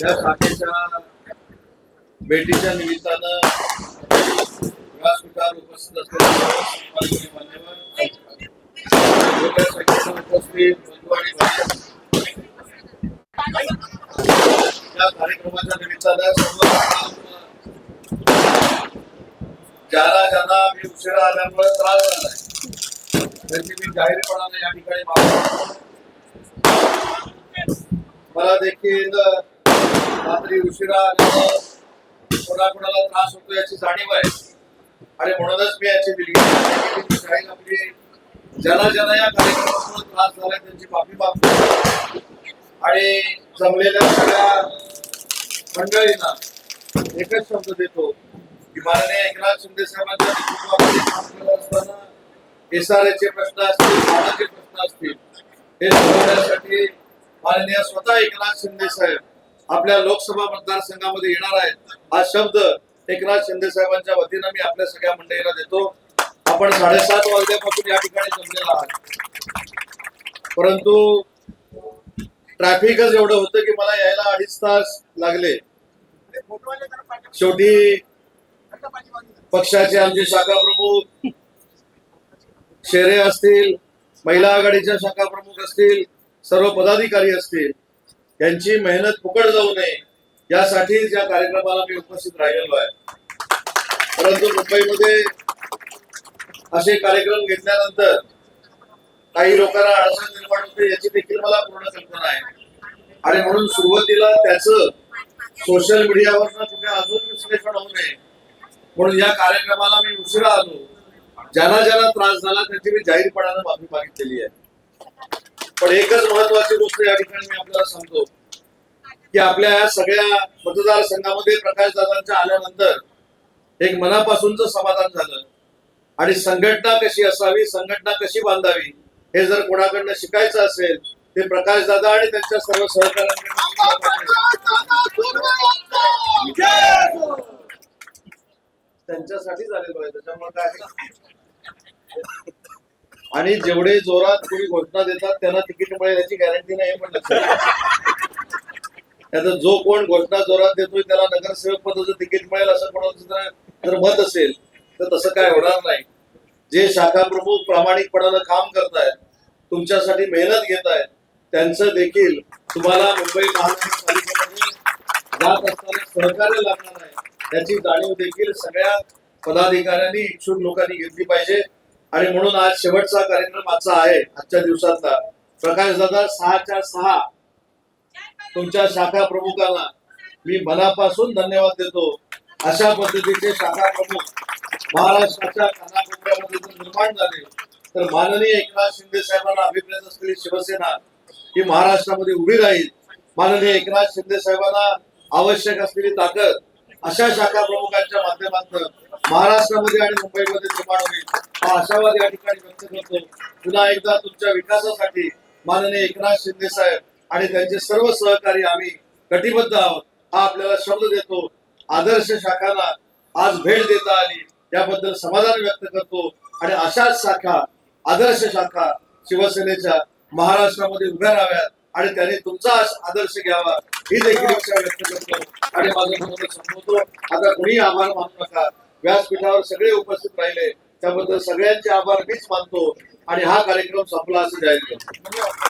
या शाखेच्या भेटीच्या निमित्तानं व्यासपीठावर उपस्थित असलेले मान्यवर उपस्थित बंधू आणि या कार्यक्रमाच्या निमित्तानं सर्व ज्याला ज्यांना मी उशिरा आल्यामुळे त्रास झालाय त्यांची मी जाहीरपणाने या ठिकाणी मला देखील रात्री उशिरा कोणा कोणाकोणाला त्रास होतो याची जाणीव आहे. आणि म्हणूनच मी याची दिलगिरी शाळेत आपली म्हणजे ज्यांना ज्यांना या कार्यक्रमामुळे त्रास झालाय त्यांची माफी मागतो. आणि जमलेल्या सगळ्या मंडळींना एकच शब्द देतो. की माननीय एकनाथ शिंदे साहेबांच्या नेतृत्वामध्ये काम करत असताना एसआरएचे प्रश्न असतील भारताचे प्रश्न असतील हे सोडवण्यासाठी माननीय स्वतः एकनाथ शिंदे साहेब आपल्या लोकसभा मतदारसंघामध्ये येणार आहेत. हा शब्द एकनाथ शिंदे साहेबांच्या वतीनं मी आपल्या सगळ्या मंडळीला देतो. आपण साडेसात वाजल्यापासून या ठिकाणी जमलेला आहात. परंतु ट्रॅफिकच एवढं होतं की मला यायला अडीच तास लागले. शेवटी पक्षाचे आमचे शाखा प्रमुख शेरे असतील महिला आघाडीच्या शाखा प्रमुख असतील सर्व पदाधिकारी असतील यांची मेहनत फुकट जाऊ नये. यासाठी या कार्यक्रमाला मी उपस्थित राहिलेलो आहे. परंतु मुंबईमध्ये असे कार्यक्रम घेतल्यानंतर काही लोकांना अडचण निर्माण होते याची देखील मला पूर्ण कल्पना आहे. आणि म्हणून सुरुवातीला त्याच सोशल मीडियावर कुठे अजून विश्लेषण होऊ नये. म्हणून या कार्यक्रमाला मी उशिरा आलो. ज्यांना ज्यांना त्रास झाला त्यांची मी जाहीरपणानं माफी मागितलेली आहे. पण एकच महत्वाची गोष्ट या ठिकाणी मी आपल्याला सांगतो की आपल्या या सगळ्या मतदारसंघामध्ये प्रकाश दादांच्या आल्यानंतर एक मनापासूनच समाधान झालं. आणि संघटना कशी असावी संघटना कशी बांधावी हे जर कोणाकडनं शिकायचं असेल ते प्रकाश दादा आणि त्यांच्या सर्व सहकार्यांकडे त्यांच्यासाठी झालेलो आहे त्याच्यामुळे काय आणि जेवढे जोरात कोणी घोषणा देतात त्यांना तिकीट मिळेल याची गॅरंटी नाही हे पण लक्षात त्याचा जो कोण घोषणा जोरात देतोय त्याला नगरसेवक पदाचं तिकीट मिळेल असं कोणाचं जर मत असेल तर तसं काय होणार नाही. जे शाखा प्रमुख प्रामाणिकपणानं काम करतायत तुमच्यासाठी मेहनत घेत आहेत त्यांचं देखील तुम्हाला मुंबई महानगरपालिकेमध्ये जात असताना सहकार्य लागणार आहे. त्याची जाणीव देखील सगळ्या पदाधिकाऱ्यांनी इच्छुक लोकांनी घेतली पाहिजे. आणि म्हणून आज शेवटचा कार्यक्रम आजचा आहे आजच्या दिवसातला. प्रकाश दादा सहाच्या सहा तुमच्या शाखा प्रमुखांना मी मनापासून धन्यवाद देतो. अशा पद्धतीचे शाखा प्रमुख महाराष्ट्राच्या कानाकोपऱ्यामध्ये जर निर्माण झाले तर माननीय एकनाथ शिंदे साहेबांना अभिप्रेत असलेली शिवसेना ही महाराष्ट्रामध्ये उभी राहील. माननीय एकनाथ शिंदे साहेबांना आवश्यक असलेली ताकद अशा शाखा प्रमुखांच्या माध्यमातून महाराष्ट्रामध्ये आणि मुंबईमध्ये निर्माण होईल. आशावाद या ठिकाणी व्यक्त करतो. पुन्हा एकदा तुमच्या विकासासाठी माननीय एकनाथ शिंदे साहेब आणि त्यांचे सर्व सहकारी आम्ही कटिबद्ध आहोत. हा आपल्याला शब्द देतो. आदर्श शाखांना आज भेट देता आली. याबद्दल समाधान व्यक्त करतो. आणि अशाच शाखा आदर्श शाखा शिवसेनेच्या महाराष्ट्रामध्ये उभ्या राहाव्यात आणि त्यांनी तुमचा आदर्श घ्यावा ही देखील इच्छा व्यक्त करतो. आणि माझं म्हणून संपवतो आता कोणी आभार मानू नका. व्यासपीठावर सगळे उपस्थित राहिले. त्याबद्दल सगळ्यांचे आभार मीच मानतो आणि हा कार्यक्रम संपला असं जाहीर करतो.